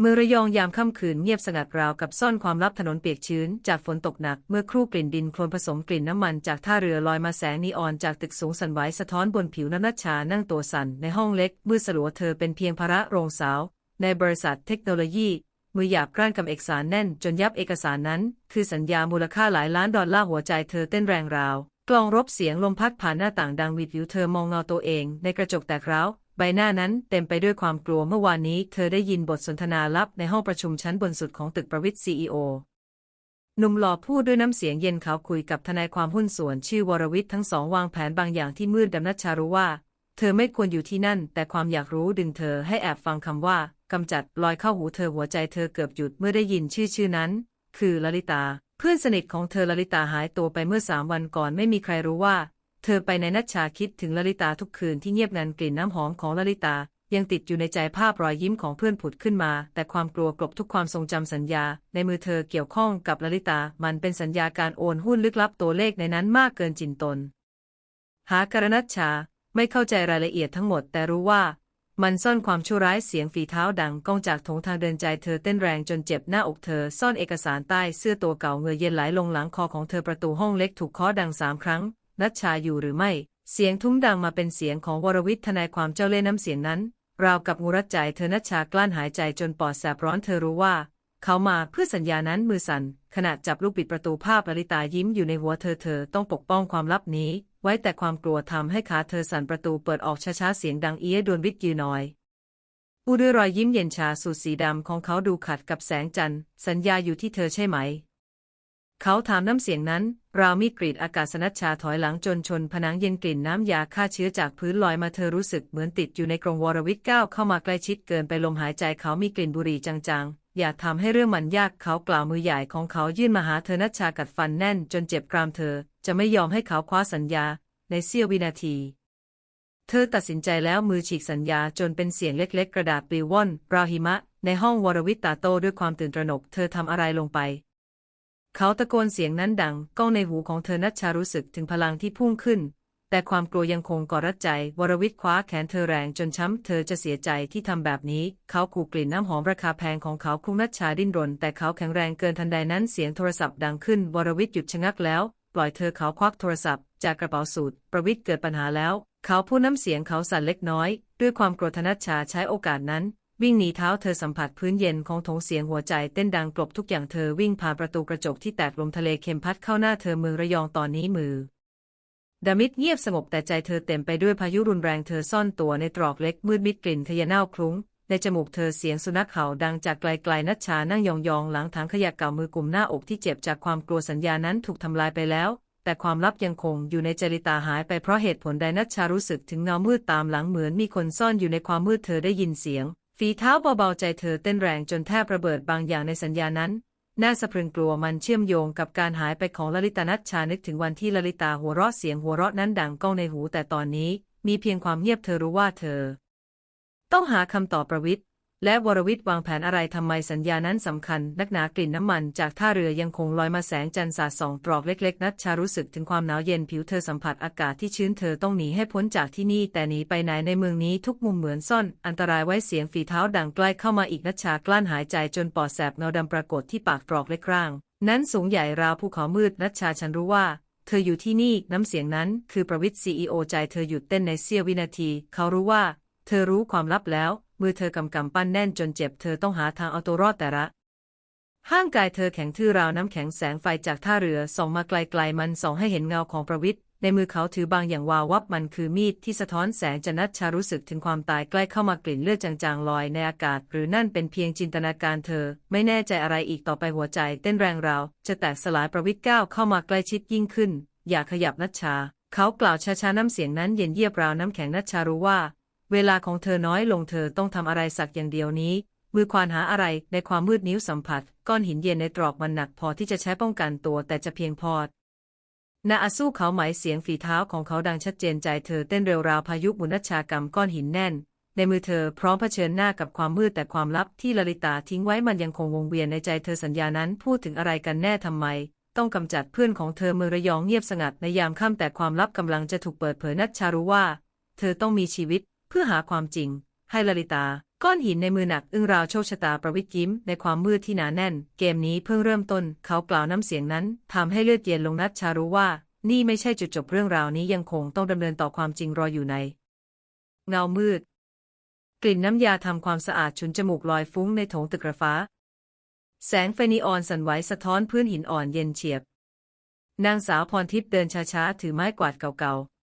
เมืองระยองยามค่ำคืนเงียบสงัดราวกับซ่อนความลับถนนเปียกชื้น จากฝนตกหนักเมื่อครู่กลิ่นดินโคลนผสมกลิ่นน้ำมันจากท่าเรือลอยมาแสงนีออนจากตึกสูงสั่นไหวสะท้อนบนผิวน้ำนัชชานั่งตัวสั่นในห้องเล็กมืดสลัวเธอเป็นเพียงภาระโรงสาว ในบริษัทเทคโนโลยี มือหยาบกร้านกับเอกสารแน่น จนยับเอกสารนั้น คือสัญญามูลค่าหลายล้านดอลลาร์หัวใจเธอเต้นแรงราวกลองรบเสียงลมพัดผ่านหน้าต่างดังวิดวิวเธอมองเงาตัวเอง ในกระจกแตกร้าว ใบหน้านั้นเต็มไปด้วยความกลัวเมื่อวานนี้ เธอได้ยินบทสนทนาลับในห้องประชุมชั้นบนสุดของตึกประวิทย์ซีอีโอหนุ่มหล่อพูดด้วยน้ำเสียงเย็นเขาคุยกับทนายความหุ้นส่วนชื่อวรวิทย์ทั้งสองวางแผนบางอย่างที่มืดดำนัชชารู้ว่า เธอไม่ควรอยู่ที่นั่น แต่ความอยากรู้ดึงเธอให้แอบฟังคำว่ากำจัดลอยเข้าหูเธอหัวใจเธอเกือบหยุดเมื่อได้ยินชื่อชื่อนั้น คือลลิตา เพื่อนสนิทของเธอลลิตาหายตัวไปเมื่อสามวันก่อนไม่มีใครรู้ว่า เธอไปในนัชชาคิดถึงลลิตาทุกคืนที่เงียบงันกลิ่นน้ำหอมของลลิตา ยังติดอยู่ในใจภาพรอยยิ้มของเพื่อนผุดขึ้นมา แต่ความกลัวกลบทุกความทรงจำสัญญา ในมือเธอเกี่ยวข้องกับลลิตา มันเป็นสัญญาการโอนหุ้นลึกลับตัวเลขในนั้นมากเกินจินตน หาการนัชชาไม่เข้าใจรายละเอียดทั้งหมด แต่รู้ว่า มันซ่อนความชั่วร้ายเสียงฝีเท้าดังก้องจากถงทางเดินใจเธอเต้นแรงจนเจ็บหน้าอกเธอ ซ่อนเอกสารใต้เสื้อตัวเก่าเงื่อเย็นไหลลงหลังคอของเธอประตูห้องเล็กถูกเคาะดังสามครั้ง นัชชาอยู่หรือไม่ เสียงทุ้มดังมาเป็นเสียงของวรวิทย์ทนายความเจ้าเล่น้ำเสียงนั้น ราวกับงูรัดใจเธอนัชชากลั้นหายใจจนปอดแสบร้อนเธอรู้ว่า เขามาเพื่อสัญญานั้นมือสั่นขณะจับลูกปิดประตูภาพลลิตายิ้มอยู่ในหัวเธอเธอต้องปกป้องความลับนี้ ไว้แต่ความกลัวทำให้ขาเธอสั่นประตูเปิดออกช้าๆเสียงดังเอี้ยดวนวิทย์ยืนน้อยอูด้วยรอยยิ้มเย็นชาสูทสีดำของเขาดูขัดกับแสงจันทร์สัญญาอยู่ที่เธอใช่ไหม เขาถามน้ำเสียงนั้น ราวมีดกรีดอากาศนัชชาถอยหลังจนชนผนังเย็นกลิ่นน้ำยาฆ่าเชื้อจากพื้นลอยมาเธอรู้สึกเหมือนติดอยู่ในกรงวรวิทย์ก้าวเข้ามาใกล้ชิดเกินไปลมหายใจเขามีกลิ่นบุหรี่จางๆ อย่าทำให้เรื่องมันยากเขากล่าวมือใหญ่ของเขายื่นมาหาเธอนัชชากัดฟันแน่นจนเจ็บกรามเธอ จะไม่ยอมให้เขาคว้าสัญญา ในเสี้ยววินาที เธอตัดสินใจแล้วมือฉีกสัญญาจนเป็นเสียงเล็ก ๆ กระดาษปลิวว่อนราหิมะ ในห้องวรวิทตาโตด้วยความตื่นตระหนก เธอทำอะไรลงไป เขาตะโกนเสียงนั้นดังก้องในหูของเธอนัชชารู้สึกถึงพลังที่พุ่งขึ้น แต่ความกลัวยังคงกอดรัดใจ วรวิทย์คว้าแขนเธอแรงจนช้ำ เธอจะเสียใจที่ทำแบบนี้ เขาขู่กลิ่นน้ำหอมราคาแพงของเขาคุ้งนัชชาดิ้นรน แต่เขาแข็งแรงเกินทันใดนั้นเสียงโทรศัพท์ดังขึ้น วรวิทย์หยุดชะงักแล้ว ปล่อยเธอเขาควักโทรศัพท์ จากกระเป๋าสูทประวิทย์เกิดปัญหาแล้ว เขาพูดน้ำเสียงเขาสั่นเล็กน้อย ด้วยความโกรธนัชชาใช้โอกาสนั้น วิ่งหนีเท้าเธอสัมผัสพื้นเย็นของถงเสียงหัวใจเต้นดังกลบทุกอย่างเธอวิ่งผ่านประตูกระจกที่แตกลมทะเลเค็มพัดเข้าหน้าเธอเมืองระยองตอนนี้มือดามิดเงียบสงบแต่ใจเธอเต็มไปด้วยพายุรุนแรงเธอซ่อนตัวในตรอกเล็กมืดมิดกลิ่นขยะเน่าคลุ้ง ในจมูกเธอเสียงสุนัขเห่าดังจากไกลๆนัชชานั่งยองๆ หลังถังขยะเก่ามือกลุ่มหน้าอกที่เจ็บจากความกลัวสัญญานั้นถูกทำลายไปแล้ว แต่ความลับยังคงอยู่ในจริตาหายไปเพราะเหตุผลใดนัชชารู้สึกถึงเงามืดตามหลังเหมือนมีคนซ่อนอยู่ในความมืดเธอได้ยินเสียง ฝีเท้าเบาๆใจเธอเต้นแรงจนแทบระเบิดบางอย่างในสัญญานั้น น่าสะพรึงกลัวมันเชื่อมโยงกับการหายไปของลลิตานัชชานึกถึงวันที่ลลิตาหัวเราะเสียงหัวเราะนั้นดังก้องในหูแต่ตอนนี้ มีเพียงความเงียบเธอรู้ว่าเธอ ต้องหาคำตอบประวิทย์ และวรวิทย์วางแผนอะไรทำไมสัญญานั้นสำคัญ นักหนากลิ่นน้ำมันจากท่าเรือยังคงลอยมาแสงจันทร์สาดส่องตรอกเล็กๆ นัชชารู้สึกถึงความหนาวเย็นผิวเธอสัมผัสอากาศที่ชื้นเธอต้องหนีให้พ้นจากที่นี่ แต่หนีไปไหนในเมืองนี้ทุกมุมเหมือนซ่อน อันตรายไว้เสียงฝีเท้าดังใกล้เข้ามาอีกนัชชากลั้นหายใจจนปอดแสบเงาดำปรากฏที่ปากตรอกเล็กร่าง นั้นสูงใหญ่ราวภูเขามืดนัชชาฉันรู้ว่าเธออยู่ที่นี่น้ำเสียงนั้น คือประวิทย์ซีอีโอใจเธอหยุดเต้นในเสี้ยววินาที เขารู้ว่า เธอรู้ความลับแล้ว มือเธอกำกำปั้นแน่นจนเจ็บเธอต้องหาทางเอาตัวรอดแต่ละห้างกายเธอแข็งทื่อราวน้ำแข็งแสงไฟจากท่าเรือส่องมาไกลๆมันส่องให้เห็นเงาของประวิทย์ในมือเขาถือบางอย่างวาววับมันคือมีดที่สะท้อนแสงจะนัดชารู้สึกถึงความตายใกล้เข้ามากลิ่นเลือดจางๆลอยในอากาศ หรือนั่นเป็นเพียงจินตนาการเธอ ไม่แน่ใจอะไรอีกต่อไปหัวใจ เต้นแรงราว จะแตกสลายประวิทย์ก้าวเข้ามาใกล้ชิดยิ่งขึ้น อย่าขยับนัชชา เขากล่าวช้าๆน้ำเสียงนั้นเย็นเยียบราวน้ำแข็งนัชชารู้ว่า เวลาของเธอน้อยลงเธอต้องทำอะไรสักอย่างเดียวนี้ มือควานหาอะไรในความมืดนิ้วสัมผัส ก้อนหินเย็นในตรอกมันหนักพอที่จะใช้ป้องกันตัวแต่จะเพียงพอนาอาสู้เขาหมายเสียงฝีเท้าของเขาดังชัดเจนใจเธอเต้นเร็วราวพายุหมุนนัชากรรมก้อนหินแน่น ในมือเธอพร้อมเผชิญหน้ากับความมืดแต่ความลับที่ลลิตาทิ้งไว้มันยังคงวงเวียนในใจเธอสัญญานั้นพูดถึงอะไรกันแน่ทำไม ต้องกำจัดเพื่อนของเธอมือระยองเงียบสงัดในยามค่ำแต่ความลับกำลังจะถูกเปิดเผยนัชชารู้ว่า เธอต้องมีชีวิต เพื่อหาความจริง ให้ลลิตา ก้อนหินในมือหนักอึ้งราวโชคชะตาประวิตรยิ้มในความมืดที่หนาแน่น เกมนี้เพิ่งเริ่มต้น เขากล่าวน้ำเสียงนั้นทำให้เลือดเย็นลงนัดชารู้ว่า นี่ไม่ใช่จุดจบเรื่องราวนี้ยังคงต้องดำเนินต่อความจริงรออยู่ใน เงามืด กลิ่นน้ำยาทำความสะอาดฉุนจมูกลอยฟุ้งในโถงตึกระฟ้า แสงไฟนีออนสั่นไหวสะท้อนพื้นหินอ่อนเย็นเฉียบ นางสาวพรทิพย์เดินช้าๆถือไม้กวาดเก่าๆ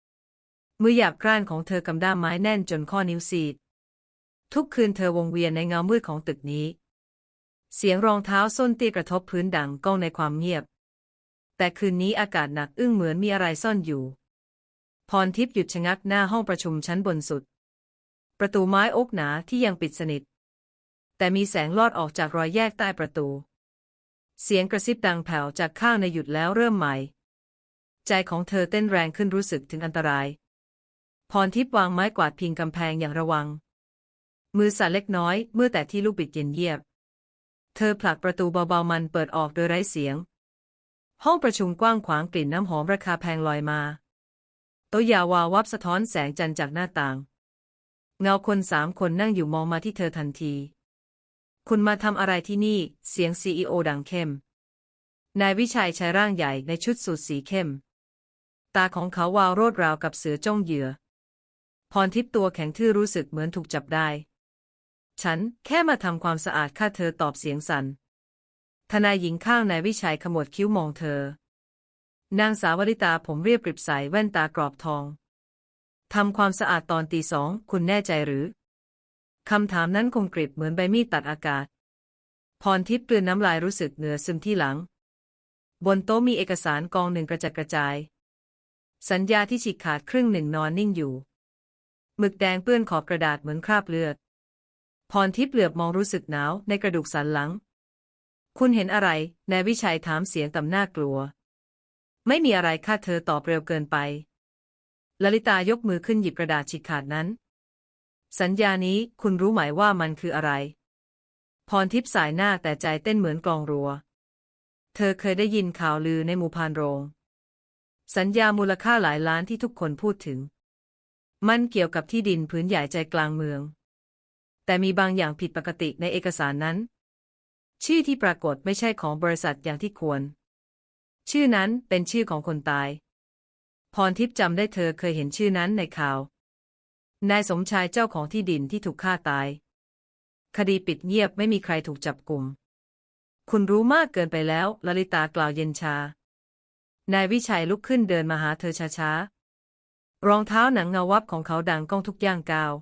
มือหยาบกร้านของเธอกำด้ามไม้แน่นจนข้อนิ้วซีด ทุกคืนเธอวงเวียนในเงามืดของตึกนี้ เสียงรองเท้าส้นเตี้ยกระทบพื้นดังก้องในความเงียบ แต่คืนนี้อากาศหนักอึ้งเหมือนมีอะไรซ่อนอยู่ พรทิพย์หยุดชะงักหน้าห้องประชุมชั้นบนสุด ประตูไม้อกหนาที่ยังปิดสนิท แต่มีแสงลอดออกจากรอยแยกใต้ประตู เสียงกระซิบดังแผ่วจากข้างในหยุดแล้วเริ่มใหม่ ใจของเธอเต้นแรงขึ้นรู้สึกถึงอันตราย พรทิพย์วางไม้กวาดพิงกำแพงอย่างระวัง มือสั่นเล็กน้อยเมื่อแต่ที่ลูกบิดเย็นเยียบ เธอผลักประตูเบาๆมันเปิดออกโดยไร้เสียง ห้องประชุมกว้างขวางกลิ่นน้ำหอมราคาแพงลอยมาโต๊ะยาวาวับสะท้อนแสงจันทร์จากหน้าต่าง เงาคนสามคนนั่งอยู่มองมาที่เธอทันที คุณมาทำอะไรที่นี่ เสียงซีอดังเข้ม นายวิชัยชายร่างใหญ่ในชุดสูทสีเข้ม ตาของเขาวาวโรดราวกับเสือจ้องเหยื่อ พรทิพตัวแข็งทื่อรู้สึกเหมือนถูกจับได้ ฉันแค่มาทำความสะอาดข้าเธอตอบเสียงสัน่น ทนายหญิงข้างนายวิชัยขมวดคิ้วมองเธอ นางสาวริตาผมเรียบกริบใสแว่นตากรอบทอง ทำความสะอาดตอนตีสองคุณแน่ใจหรือ คำถามนั้นคมกริบเหมือนใบมีดตัดอากาศ พรทิพย์เปลือนน้ำลายรู้สึกเหนือซึมที่หลัง บนโต๊ะมีเอกสารกองหนึ่งกระจัดกระจาย สัญญาที่ฉีกขาดครึ่งหนึ่งนอนนิ่งอยู่ หมึกแดงเปื้อนขอบกระดาษเหมือนคราบเลือด พรทิพย์เหลือบมองรู้สึกหนาวในกระดูกสันหลัง คุณเห็นอะไร นายวิชัยถามเสียงต่ำหน้ากลัว ไม่มีอะไรค่าเธอตอบเร็วเกินไป ลลิตายกมือขึ้นหยิบกระดาษฉีกขาดนั้น สัญญานี้คุณรู้ไหมว่ามันคืออะไร พรทิพย์สายหน้าแต่ใจเต้นเหมือนกลองรัว เธอเคยได้ยินข่าวลือในหมู่พานโรง สัญญามูลค่าหลายล้านที่ทุกคนพูดถึง มันเกี่ยวกับที่ดินพื้นใหญ่ใจกลางเมือง แต่มีบางอย่างผิดปกติในเอกสารนั้น ชื่อที่ปรากฏไม่ใช่ของบริษัทอย่างที่ควร ชื่อนั้นเป็นชื่อของคนตาย พรทิพย์จำได้เธอเคยเห็นชื่อนั้นในข่าว นายสมชายเจ้าของที่ดินที่ถูกฆ่าตาย คดีปิดเงียบไม่มีใครถูกจับกลุ่ม คุณรู้มากเกินไปแล้วลลิตากล่าวเย็นชา นายวิชัยลุกขึ้นเดินมาหาเธอช้าๆ รองเท้าหนังเงาวับของเขาดังก้องทุกย่างก้าว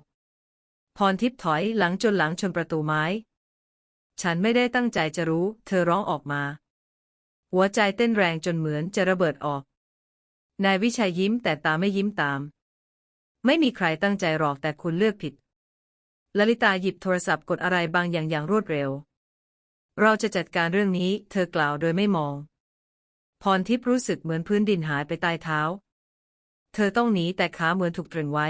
พรทิพย์ถอยหลังจนหลังชนประตูไม้ ฉันไม่ได้ตั้งใจจะรู้ เธอร้องออกมา หัวใจเต้นแรงจนเหมือนจะระเบิดออก นายวิชัยยิ้มแต่ตาไม่ยิ้มตาม ไม่มีใครตั้งใจหรอกแต่คุณเลือกผิดลลิตาหยิบโทรศัพท์กดอะไรบางอย่างอย่างรวดเร็ว เราจะจัดการเรื่องนี้ เธอกล่าวโดยไม่มอง พรทิพย์รู้สึกเหมือนพื้นดินหายไปใต้เท้า เธอต้องหนีแต่ขาเหมือนถูกตรึงไว้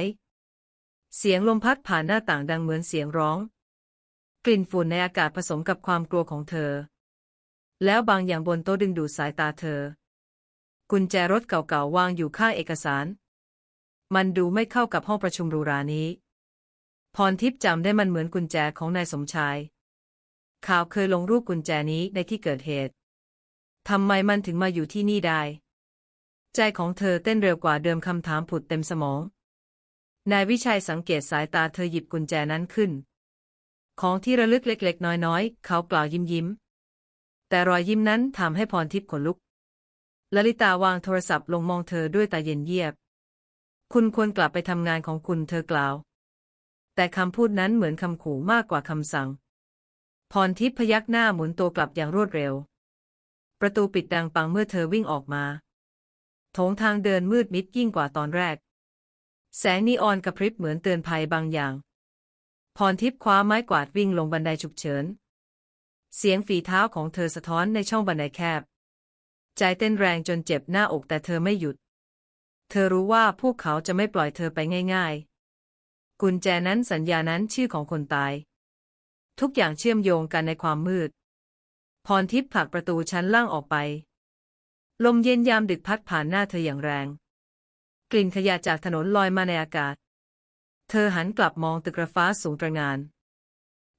เสียงลมพัดผ่านหน้าต่างดังเหมือนเสียงร้อง กลิ่นฝุ่นในอากาศผสมกับความกลัวของเธอ แล้วบางอย่างบนโต๊ะดึงดูดสายตาเธอ กุญแจรถเก่าๆวางอยู่ข้างเอกสาร มันดูไม่เข้ากับห้องประชุมรูรานี้ พรทิพย์จำได้มันเหมือนกุญแจของนายสมชาย ข่าวเคยลงรูปกุญแจนี้ในที่เกิดเหตุทำไมมันถึงมาอยู่ที่นี่ได้ ใจของเธอเต้นเร็วกว่าเดิมคำถามผุดเต็มสมอง นายวิชัยสังเกตสายตาเธอหยิบกุญแจนั้นขึ้น ของที่ระลึกเล็กๆ น้อยๆ เขากล่าวยิ้มยิ้ม แต่รอยยิ้มนั้นทำให้พรทิพย์ขนลุกลลิตาวางโทรศัพท์ลงมองเธอด้วยตาเย็นเยียบ คุณควรกลับไปทำงานของคุณเธอกล่าว แต่คำพูดนั้นเหมือนคำขู่มากกว่าคำสั่ง พรทิพย์พยักหน้าหมุนตัวกลับอย่างรวดเร็ว ประตูปิดดังปังเมื่อเธอวิ่งออกมา โถงทางเดินมืดมิดยิ่งกว่าตอนแรก แสงนีออนกระพริบเหมือนเตือนภัยบางอย่าง พรทิพย์คว้าไม้กวาดวิ่งลงบันไดฉุกเฉิน เสียงฝีเท้าของเธอสะท้อนในช่องบันไดแคบ ใจเต้นแรงจนเจ็บหน้าอกแต่เธอไม่หยุด เธอรู้ว่าพวกเขาจะไม่ปล่อยเธอไปง่ายๆ กุญแจนั้นสัญญานั้นชื่อของคนตาย ทุกอย่างเชื่อมโยงกันในความมืด พรทิพย์ผลักประตูชั้นล่างออกไป ลมเย็นยามดึกพัดผ่านหน้าเธออย่างแรง กลิ่นขยะจากถนนลอยมาในอากาศ เธอหันกลับมองตึกระฟ้าสูงตระงาน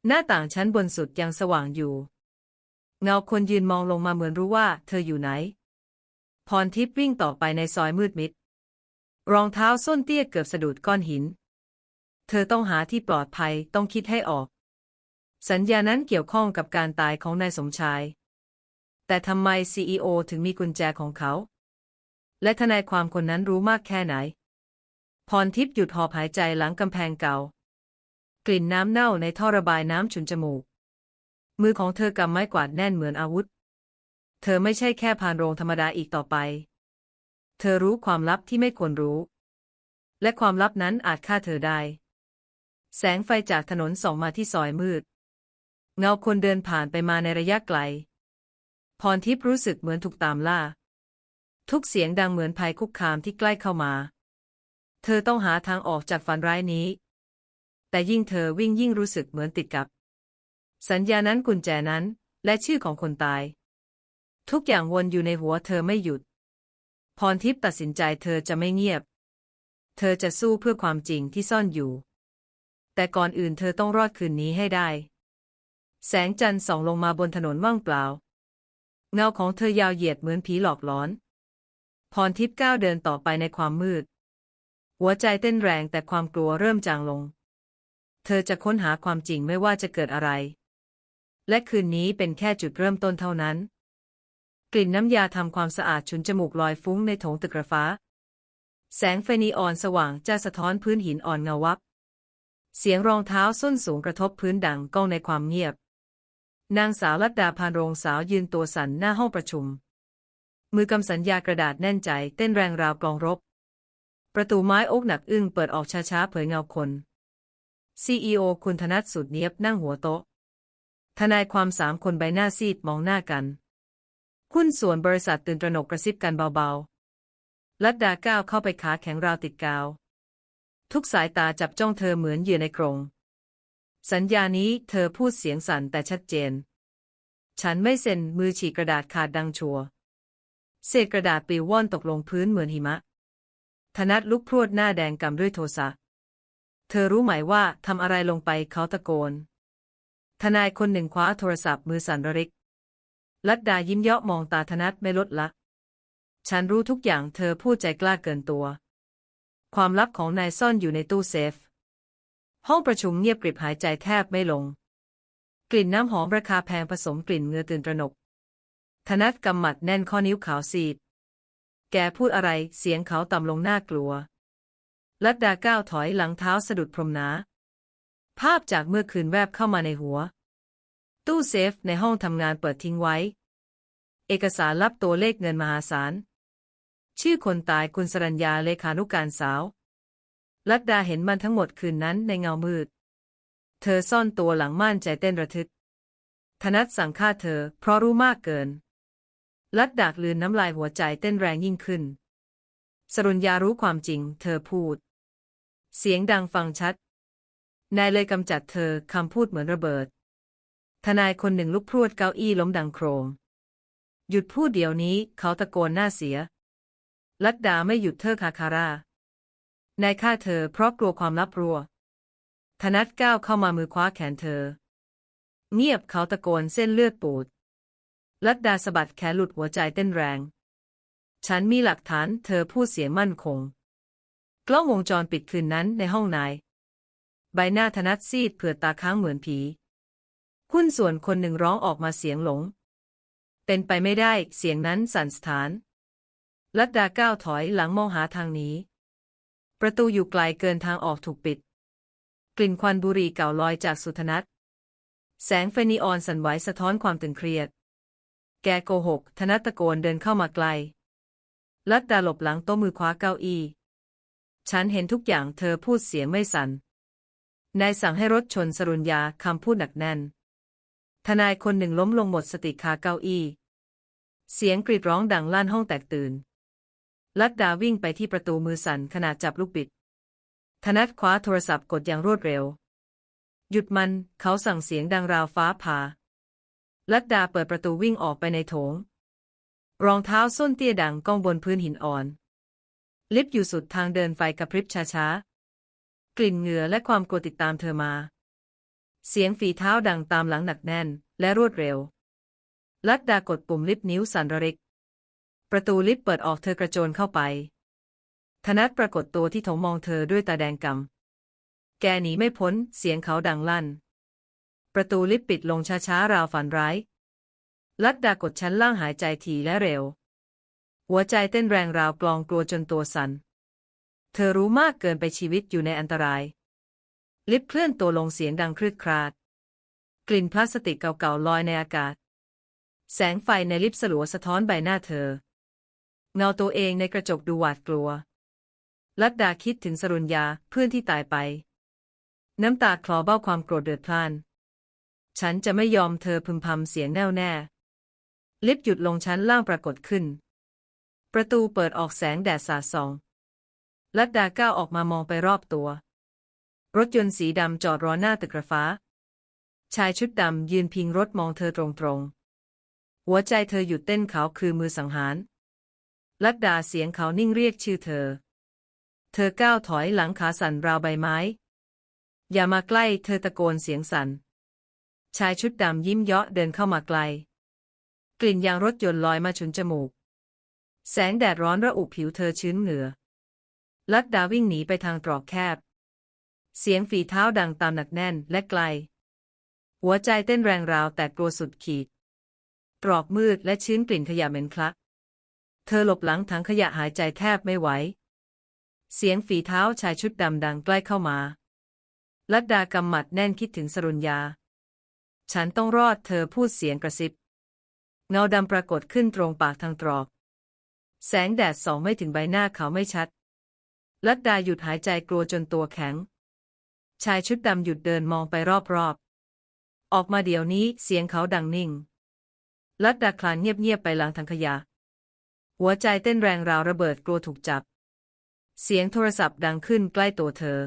หน้าต่างชั้นบนสุดยังสว่างอยู่ เงาคนยืนมองลงมาเหมือนรู้ว่า เธออยู่ไหน พรทิพย์วิ่งต่อไปในซอยมืดมิด รองเท้าส้นเตี้ยเกือบสะดุดก้อนหิน เธอต้องหาที่ปลอดภัยต้องคิดให้ออก สัญญานั้นเกี่ยวข้องกับการตายของนายสมชาย แต่ทำไมซีอถึงมีกุญแจของเขา และทนายความคนนั้นรู้มากแค่ไหน พรทิพย์หยุดหอบหายใจหลังกำแพงเก่า กลิ่นน้ำเน่าในท่อระบายน้ำฉุนจมูก มือของเธอกำไม้กวาดแน่นเหมือนอาวุธ เธอไม่ใช่แค่พานโรงธรรมดาอีกต่อไป เธอรู้ความลับที่ไม่ควรรู้ และความลับนั้นอาจฆ่าเธอได้ แสงไฟจากถนนส่องมาที่ซอยมืด เงาคนเดินผ่านไปมาในระยะไกล พรทิพย์รู้สึกเหมือนถูกตามล่า ทุกเสียงดังเหมือนภัยคุกคามที่ใกล้เข้ามา เธอต้องหาทางออกจากฝันร้ายนี้ แต่ยิ่งเธอวิ่งยิ่งรู้สึกเหมือนติดกับ สัญญานั้นกุญแจนั้นและชื่อของคนตาย ทุกอย่างวนอยู่ในหัวเธอไม่หยุด พรทิพย์ตัดสินใจเธอจะไม่เงียบ เธอจะสู้เพื่อความจริงที่ซ่อนอยู่ แต่ก่อนอื่นเธอต้องรอดคืนนี้ให้ได้ แสงจันทร์ส่องลงมาบนถนนว่างเปล่า เงาของเธอยาวเหยียดเหมือนผีหลอกหลอนพรทิพย์ก้าวเดินต่อไปในความมืด หัวใจเต้นแรงแต่ความกลัวเริ่มจางลง เธอจะค้นหาความจริงไม่ว่าจะเกิดอะไร และคืนนี้เป็นแค่จุดเริ่มต้นเท่านั้น กลิ่นน้ำยาทำความสะอาดฉุนจมูกลอยฟุ้งในโถงตึกระฟ้า แสงไฟนีออนสว่างจะสะท้อนพื้นหินอ่อนเงาวับ เสียงรองเท้าส้นสูงกระทบพื้นดังก้องในความเงียบ นางสาวลัดดาพานโรงสาวยืนตัวสั่นหน้าห้องประชุม มือกำสัญญากระดาษแน่นใจเต้นแรงราวกลองรบ ประตูไม้อกหนักอึ้งเปิดออกช้าๆเผยเงาคน CEO คุณธนัทสุดเนียบนั่งหัวโต๊ะ ทนายความสามคนใบหน้าซีดมองหน้ากันหุ้นส่วนบริษัทตื่นตระหนกกระซิบกันเบาๆ ลัดดาก้าวเข้าไปขาแข็งราวติดกาว ทุกสายตาจับจ้องเธอเหมือนเหยื่อในกรง สัญญานี้เธอพูดเสียงสั่นแต่ชัดเจน ฉันไม่เซ็นมือฉีกกระดาษขาดดังชัว เศษกระดาษปลิวว่อนตกลงพื้นเหมือนหิมะ ธนัทลุกพรวดหน้าแดงกำด้วยโทสะ เธอรู้ไหมว่าทำอะไรลงไปเขาตะโกน ทนายคนหนึ่งคว้าโทรศัพท์มือสั่นระริก ลัดดายิ้มเยาะมองตาธนัทไม่ลดละ ฉันรู้ทุกอย่างเธอพูดใจกล้าเกินตัว ความลับของนายซ่อนอยู่ในตู้เซฟ ห้องประชุมเงียบกริบหายใจแทบไม่ลง กลิ่นน้ำหอมราคาแพงผสมกลิ่นเงือตื่นตระหนก ธนัทกำหมัดแน่นข้อนิ้วขาวซีด แกพูดอะไรเสียงเขาต่ำลงน่ากลัว ลัดดาก้าวถอยหลังเท้าสะดุดพรมนาภาพจากเมื่อคืนแวบเข้ามาในหัว ตู้เซฟในห้องทำงานเปิดทิ้งไว้ เอกสารลับตัวเลขเงินมหาศาล ชื่อคนตายคุณสรัญญาเลขานุการสาว ลัดดาเห็นมันทั้งหมดคืนนั้นในเงามืด เธอซ่อนตัวหลังม่านใจเต้นระทึก ธนัทสั่งฆ่าเธอ เพราะรู้มากเกิน ลัดดากลืนน้ำลายหัวใจเต้นแรงยิ่งขึ้น สรุญญารู้ความจริง เธอพูด เสียงดังฟังชัด นายเลยกำจัดเธอคำพูดเหมือนระเบิด ทนายคนหนึ่งลุกพรวดเก้าอี้ล้มดังโครม หยุดพูดเดี๋ยวนี้เขาตะโกนหน้าเสีย ลัดดาไม่หยุดเธอคาคาร่า นายฆ่าเธอเพราะกลัวความลับรัวธนัทก้าวเข้ามามือคว้าแขนเธอ เงียบเขาตะโกนเส้นเลือดปูด ลัดดาสะบัดแขนหลุดหัวใจเต้นแรง ฉันมีหลักฐานเธอพูดเสียงมั่นคง กล้องวงจรปิดคืนนั้นในห้องนาย ใบหน้าธนัทซีดเผื่อตาค้างเหมือนผีหุ้นส่วนคนหนึ่งร้องออกมาเสียงหลง เป็นไปไม่ได้เสียงนั้นสั่นสถาน ลัดดาก้าวถอยหลังมองหาทางหนี้ ประตูอยู่ไกลเกินทางออกถูกปิด กลิ่นควันบุหรี่เก่าลอยจากสุทนัทแสงไฟนีออนสั่นไหวสะท้อนความตึงเครียด แกโกหก ธนัทตะโกนเดินเข้ามาไกล ลัดดาหลบหลังโต๊ะมือคว้าเก้าอี้ ฉันเห็นทุกอย่างเธอพูดเสียงไม่สัน่น นายสั่งให้รถชนสรุญญาคำพูดหนักแน่น ทนายคนหนึ่งล้มลงหมดสติคาเก้าอี้ เสียงกรีดร้องดังลั่นห้องแตกตื่น ลัดดาวิ่งไปที่ประตูมือสั่นขณะจับลูกบิด ธนัทคว้าโทรศัพท์กดอย่างรวดเร็ว หยุดมัน เขาสั่งเสียงดังราวฟ้าผ่า ลัดดาเปิดประตูวิ่งออกไปในโถง รองเท้าส้นเตี้ยดังก้องบนพื้นหินอ่อน ลิฟต์อยู่สุดทางเดินไฟกระพริบช้าๆ กลิ่นเหงื่อและความกลัวติดตามเธอมา เสียงฝีเท้าดังตามหลังหนักแน่นและรวดเร็ว ลัดดากดปุ่มลิฟต์นิ้วสั่นระริก ประตูลิฟต์เปิดออกเธอกระโจนเข้าไป ธนัทปรากฏตัวที่ถงมองเธอด้วยตาแดงกำ แกหนีไม่พ้น เสียงเขาดังลั่น ประตูลิฟต์ปิดลงช้าๆ ราวฝันร้าย ลัดดากดชั้นล่างหายใจถี่และเร็ว หัวใจเต้นแรงราวกลองกลัวจนตัวสัน่น เธอรู้มากเกินไปชีวิตอยู่ในอันตราย ลิฟต์เคลื่อนตัวลงเสียงดังครืดคราด กลิ่นพลาสติกเก่าๆลอยในอากาศ แสงไฟในลิฟต์สลัวสะท้อนใบหน้าเธอ เงาตัวเองในกระจกดูหวาดกลัว ลัดดาคิดถึงสรุญญาเพื่อนที่ตายไป น้ำตาคลอเบ้าความโกรธเดือดพล่าน ฉันจะไม่ยอมเธอพึมพำเสียงแน่วแน่ ลิฟต์หยุดลงชั้นล่างปรากฏขึ้น ประตูเปิดออกแสงแดดสาดส่อง ลัดดาก้าวออกมามองไปรอบตัว รถยนต์สีดำจอดรอหน้าตึกระฟ้า ชายชุดดำยืนพิงรถมองเธอตรงๆ หัวใจเธอหยุดเต้นเขาคือมือสังหาร ลัดดาเสียงเขานิ่งเรียกชื่อเธอ เธอก้าวถอยหลังขาสั่นราวใบไม้ อย่ามาใกล้เธอตะโกนเสียงสั่น ชายชุดดำยิ้มเยาะเดินเข้ามาไกล กลิ่นยางรถยนต์ลอยมาฉุนจมูก แสงแดดร้อนระอุผิวเธอชื้นเหงื่อ ลัดดาวิ่งหนีไปทางตรอกแคบ เสียงฝีเท้าดังตามหนักแน่นและไกล หัวใจเต้นแรงราวแต่กลัวสุดขีด ตรอกมืดและชื้นกลิ่นขยะเหม็นคลัก เธอหลบหลังถังขยะหายใจแทบไม่ไหว เสียงฝีเท้าชายชุดดำดังใกล้เข้ามาลัดดากำหมัดแน่นคิดถึงสรุญญา ฉันต้องรอดเธอพูดเสียงกระซิบ เงาดำปรากฏขึ้นตรงปากทางตรอก แสงแดดส่องไม่ถึงใบหน้าเขาไม่ชัด ลัดดาหยุดหายใจกลัวจนตัวแข็ง ชายชุดดำหยุดเดินมองไปรอบๆ ออกมาเดี๋ยวนี้เสียงเขาดังนิ่ง ลัดดาคลานเงียบๆไปหลังถังขยะ หัวใจเต้นแรงราวระเบิดกลัวถูกจับ เสียงโทรศัพท์ดังขึ้นใกล้ตัวเธอ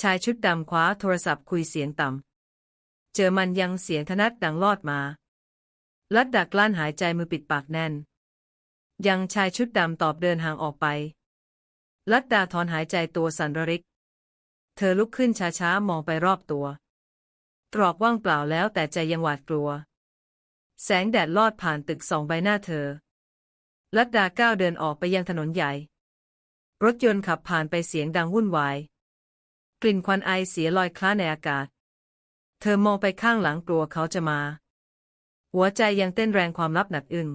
ชายชุดดำคว้าโทรศัพท์คุยเสียงต่ำ เจอมันยังเสียงธนัดดังลอดมา ลัดดากลั้นหายใจมือปิดปากแน่น ยังชายชุดดำตอบเดินห่างออกไป ลัดดาถอนหายใจตัวสั่นระริก เธอลุกขึ้นช้าๆมองไปรอบตัว ตรอกว่างเปล่าแล้วแต่ใจยังหวาดกลัว แสงแดดลอดผ่านตึกสองใบหน้าเธอ ลัดดาก้าวเดินออกไปยังถนนใหญ่ รถยนต์ขับผ่านไปเสียงดังวุ่นวาย กลิ่นควันไอเสียลอยคล้าในอากาศ เธอมองไปข้างหลังกลัวเขาจะมา หัวใจยังเต้นแรงความลับหนักอึ้ง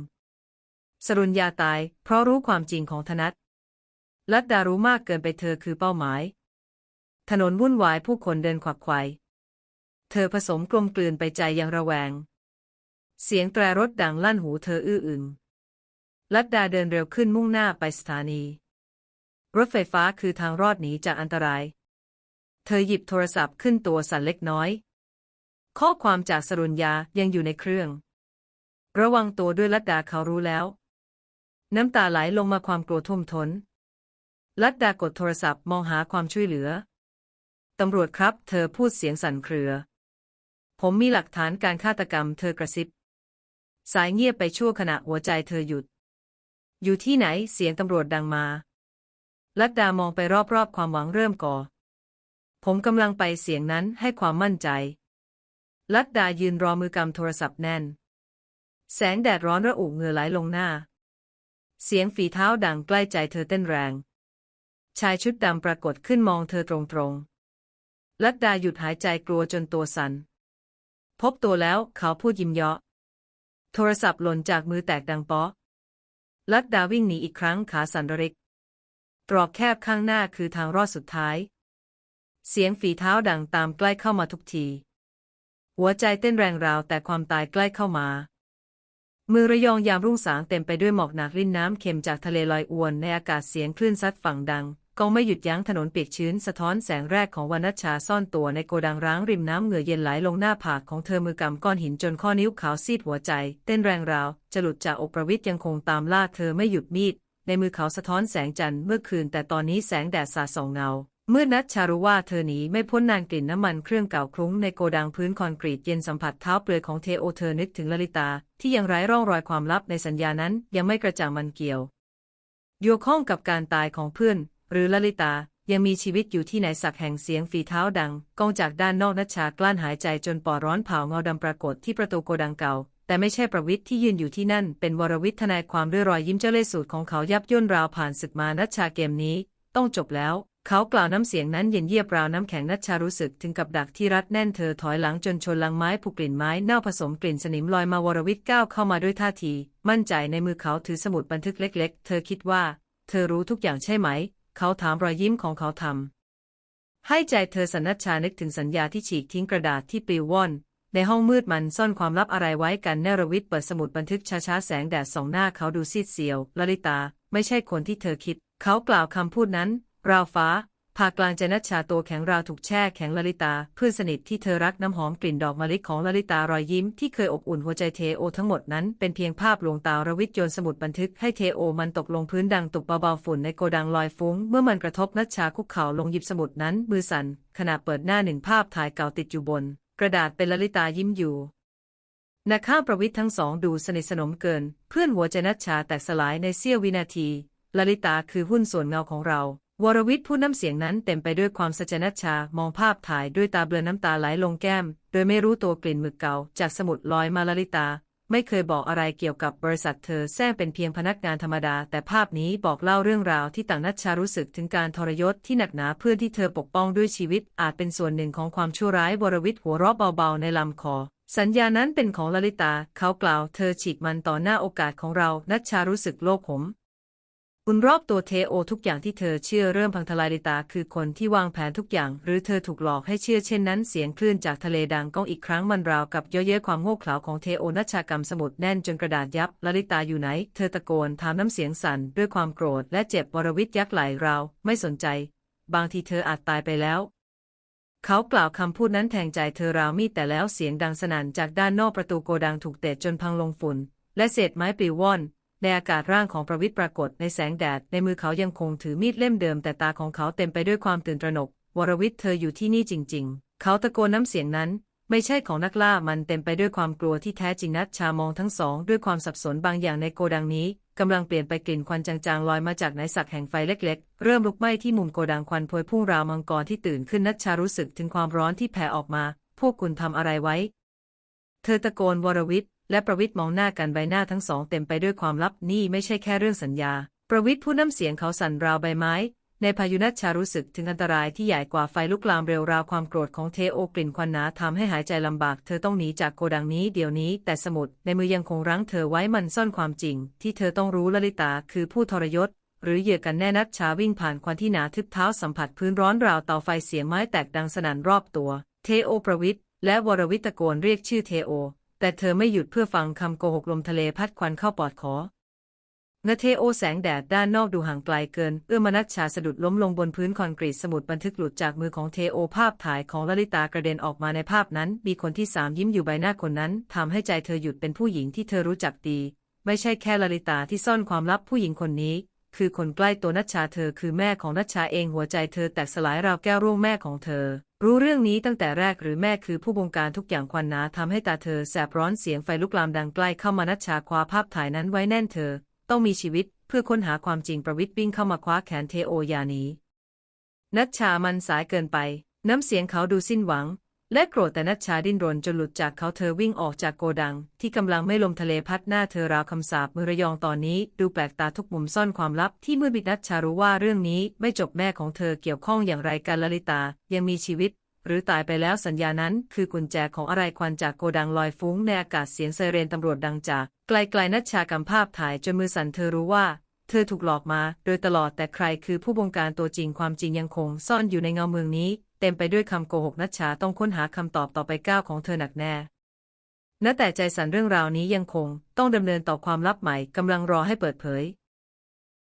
สรุญญาตาย เพราะรู้ความจริงของธนัทลัดดารู้มากเกินไปเธอคือเป้าหมาย ถนนวุ่นวายผู้คนเดินขวักไขว่เธอผสมกลมกลืนไปใจยังระแวง เสียงแตรรถดังลั่นหูเธออื้ออึง ลัดดาเดินเร็วขึ้นมุ่งหน้าไปสถานี รถไฟฟ้าคือทางรอดหนีจากอันตราย เธอหยิบโทรศัพท์ขึ้นตัวสั่นเล็กน้อย ข้อความจากสรุญญายังอยู่ในเครื่อง ระวังตัวด้วยลัดดาเขารู้แล้ว น้ำตาไหลลงมาความกลัวท่วมทน้น ลัดดากดโทรศัพท์มองหาความช่วยเหลือ ตำรวจครับ เธอพูดเสียงสั่นเครือ ผมมีหลักฐานการฆาตกรรม เธอกระซิบ สายเงียบไปชั่วขณะหัวใจเธอหยุด อยู่ที่ไหนเสียงตำรวจดังมาลัดดามองไปรอบๆ ความหวังเริ่มก่อ ผมกำลังไปเสียงนั้นให้ความมั่นใจ ลัดดายืนรอมือกำโทรศัพท์แน่น แสงแดดร้อนระอุเหงื่อไหลลงหน้า เสียงฝีเท้าดังใกล้ใจเธอเต้นแรง ชายชุดดำปรากฏขึ้นมองเธอตรงๆ ลัดดาหยุดหายใจกลัวจนตัวสัน่น พบตัวแล้วเขาพูดยิ้มเยาะ โทรศัพท์หล่นจากมือแตกดังเปาะ ลัดดาวิ่งหนีอีกครั้งขาสั่นระริก ตรอกแคบข้างหน้าคือทางรอดสุดท้าย เสียงฝีเท้าดังตามใกล้เข้ามาทุกที หัวใจเต้นแรงราวแต่ความตายใกล้เข้ามา มือระยองยามรุ่งสางเต็มไปด้วยหมอกหนักรินน้ำเค็มจากทะเลลอยอวนในอากาศเสียงคลื่นซัดฝั่งดัง ก็ไม่หยุดยั้งถนนเปียกชื้นสะท้อนแสงแรกของวรรณชชาซ่อนตัวในโกดังร้างริมน้ำเหงื่อเย็นไหลลงหน้าผากของเธอมือกำก้อนหินจนข้อนิ้วขาวซีดหัวใจ เต้นแรงราวจะหลุดจากอกประวิตยังคงตามล่าเธอไม่หยุดมีด ในมือเขาสะท้อนแสงจันทร์เมื่อคืน แต่ตอนนี้แสงแดดสาดส่องเงาเมื่อนัดชารู้ว่าเธอหนีไม่พ้นนางกลิ่นน้ำมันเครื่องเก่าคลุ้งในโกดังพื้นคอนกรีตเย็นสัมผัสเท้าเปลือยของเทโอเธอนึกถึงลลิตา ที่ยังไร้ร่องรอยความลับในสัญญานั้น ยังไม่กระจ่างมันเกี่ยวโยข้องกับการตายของเพื่อน หรือลลิตา ยังมีชีวิตอยู่ที่ไหนสักแห่งเสียงฝีเท้าดังก้องจากด้านนอกนัชชากลั้นหายใจจนปอดร้อนเผาเงาดำปรากฏที่ประตูโกดังเก่า แต่ไม่ใช่ประวิทย์ที่ยืนอยู่ที่นั่น เป็นวรวิทย์ทนายความด้วยรอยยิ้มเจ้าเล่ห์สูตรของเขายับย่นราวผ่านศึกมานัชชาเกมนี้ ต้องจบแล้วเขากล่าวน้ำเสียงนั้นเย็นเยียบราวน้ำแข็งนัชชารู้สึกถึงกับดักที่รัดแน่นเธอถอยหลังจนชนลังไม้ผูกกลิ่นไม้เน่าผสมกลิ่นสนิมลอยมาวรวิทย์ก้าวเข้ามาด้วยท่าที มั่นใจในมือเขาถือสมุดบันทึกเล็ก ๆ เธอคิดว่า เธอรู้ทุกอย่างใช่ไหม เขาถามรอยยิ้มของเขาทำให้ใจเธอสันนัชชานึกถึงสัญญาที่ฉีกทิ้งกระดาษที่ปลิวว่อน ในห้องมืดมันซ่อนความลับอะไรไว้กันเนรวิทย์เปิดสมุดบันทึกช้าๆแสงแดดส่องหน้าเขาดูซีดเซียวลลิตา ไม่ใช่คนที่เธอคิด เขากล่าวคำพูดนั้น ราวฟ้า ผ่ากลางใจนัชชาตัวแข็งราวถูกแช่แข็งลลิตา เพื่อนสนิทที่เธอรักน้ำหอมกลิ่นดอกมะลิของลลิตารอยยิ้มที่เคยอบอุ่นหัวใจเทโอทั้งหมดนั้นเป็นเพียงภาพลวงตารวิทย์โยนสมุดบันทึกให้เทโอมันตกลงพื้นดังตุกเบาๆฝุ่นในโกดังลอยฟุ้ง เมื่อมันกระทบนัชชาคุกเข่าลงหยิบสมุดนั้นมือสั่นขณะเปิดหน้าหนึ่งภาพถ่ายเก่าติดอยู่บน กระดาษเป็นลลิตายิ้มอยู่นาข้ามประวิทย์ทั้งสองดูสนิทสนมเกิน เพื่อนหัวใจนัชชาแตกสลายในเสี้ยววินาทีลลิตาคือหุ้นส่วนเงาของเรา วรวิทย์พูดน้ำเสียงนั้นเต็มไปด้วยความสะใจนัชชา มองภาพถ่ายด้วยตาเบลอน้ำตาไหลลงแก้ม โดยไม่รู้ตัวกลิ่นหมึกเก่า จากสมุดลอยมาลลิตา ไม่เคยบอกอะไรเกี่ยวกับบริษัทเธอแท้เป็นเพียงพนักงานธรรมดา แต่ภาพนี้บอกเล่าเรื่องราวที่ต่างนัชชารู้สึกถึงการทรยศที่หนักหนาเพื่อที่เธอปกป้องด้วยชีวิต อาจเป็นส่วนหนึ่งของความชั่วร้ายวรวิทย์หัวเราะเบาๆในลำคอสัญญานั้นเป็นของลลิตา เขากล่าว เธอฉีกมันต่อหน้าโอกาสของเรา นัชชารู้สึกโลภผม คุณรอบตัวเทโอทุกอย่างที่เธอเชื่อเริ่มพังทลายลิตาคือคนที่วางแผนทุกอย่าง หรือเธอถูกหลอกให้เชื่อเช่นนั้นเสียงคลื่นจากทะเลดังก้องอีกครั้งมันราวกับเยอเย้ยความโง่เขลาของเทโอนัชชากรรมสมุดแน่นจนกระดาษยับลลิตาอยู่ไหน เธอตะโกนถามน้ำเสียงสั่นด้วยความโกรธและเจ็บวรวิทยักไหลราวไม่สนใจ บางทีเธออาจตายไปแล้วเขากล่าวคำพูดนั้นแทงใจเธอราวมีดแต่แล้วเสียงดังสนั่นจากด้านนอกประตูโกดังถูกเตะจนพังลงฝุ่น และเศษไม้ปลิวว่อน ในอากาศร่างของประวิทย์ปรากฏในแสงแดด ในมือเขายังคงถือมีดเล่มเดิมแต่ตาของเขาเต็มไปด้วยความตื่นตระหนก วรวิทย์เธออยู่ที่นี่จริง ๆ เขาตะโกนน้ำเสียงนั้น ไม่ใช่ของนักล่ามันเต็มไปด้วยความกลัวที่แท้จริงนัดชามองทั้งสอง ด้วยความสับสนบางอย่างในโกดังนี้กำลังเปลี่ยนไปกลิ่นควันจางๆลอยมาจากไหนสักแห่งไฟเล็กๆ เริ่มลุกไหม้ที่มุมโกดังควันพวยพุ่งราวมังกรที่ตื่นขึ้นนัดชารู้สึกถึงความร้อนที่แผ่ออกมา พวกคุณทำอะไรไว้ เธอตะโกนวรวิทย์ และประวิทย์มองหน้ากันใบหน้าทั้งสองเต็มไปด้วยความลับนี่ไม่ใช่แค่เรื่องสัญญา ประวิทย์พูดน้ำเสียงเขาสั่นราวใบไม้ ในพายุนัชชารู้สึกถึงอันตรายที่ใหญ่กว่าไฟลุกลามเร็วราวความโกรธของเทโอกลิ่นควันหนาทำให้หายใจลำบาก เธอต้องหนีจากโกดังนี้เดี๋ยวนี้แต่สมุดในมือยังคงรั้งเธอไว้มันซ่อนความจริง ที่เธอต้องรู้ลลิตาคือผู้ทรยศหรือเหยื่อกันแน่นัดชาวิ่งผ่านควันที่หนาทึบเท้าสัมผัสพื้นร้อนราวเตาไฟเสียงไม้แตกดังสนั่นรอบตัว เทโอประวิทย์และวรวิทย์ตะโกนเรียกชื่อเทโอ แต่เธอไม่หยุดเพื่อฟังคำโกหกลมทะเลพัดควันเข้าปอดขอเงเทโอแสงแดดด้านนอกดูห่างไกลเกิน เอื้อมนัชชาสะดุดล้มลงบนพื้นคอนกรีตสมุดบันทึกหลุดจากมือของเทโอภาพถ่ายของลลิตากระเด็นออกมาในภาพนั้น มีคนที่สามยิ้มอยู่ใบหน้าคนนั้นทำให้ใจเธอหยุดเป็นผู้หญิงที่เธอรู้จักดี ไม่ใช่แค่ลลิตาที่ซ่อนความลับผู้หญิงคนนี้ คือคนใกล้ตัวนัชชาเธอคือแม่ของนัชชาเองหัวใจเธอแตกสลายราวแก้วร่วงแม่ของเธอ รู้เรื่องนี้ตั้งแต่แรกหรือแม่คือผู้บงการทุกอย่างควันหนาทำให้ตาเธอแสบร้อนเสียงไฟลุกลามดังใกล้เข้ามานัชชาคว้าภาพถ่ายนั้นไว้แน่นเธอ ต้องมีชีวิตเพื่อค้นหาความจริงประวิทย์วิ่งเข้ามาคว้าแขนเทโอยานีนัชชามันสายเกินไป น้ำเสียงเขาดูสิ้นหวัง และโกรธแต่นัชชาดิ้นรนจนหลุดจากเขาเธอวิ่งออกจากโกดัง ที่กำลังไม่ลมทะเลพัดหน้าเธอราวคำสาปมือระยองตอนนี้ดูแปลกตาทุกมุมซ่อนความลับที่มืดมิดนัชชารู้ว่าเรื่องนี้ไม่จบแม่ของเธอเกี่ยวข้องอย่างไรกันลลิตา ยังมีชีวิต หรือตายไปแล้วสัญญานั้น คือกุญแจของอะไรควันจากโกดังลอยฟุ้งในอากาศเสียงไซเรนตำรวจดังจากไกลๆนัชชากำภาพถ่ายจนมือสั่นเธอรู้ว่าเธอถูกหลอกมา โดยตลอดแต่ใครคือผู้บงการตัวจริงความจริงยังคงซ่อนอยู่ในเงาเมืองนี้ เต็มไปด้วยคำโกหกนัชชาต้องค้นหาคำตอบต่อไปก้าวของเธอหนักแน่ณแต่ใจสั่นเรื่องราวนี้ยังคงต้องดำเนินต่อความลับใหม่กำลังรอให้เปิดเผย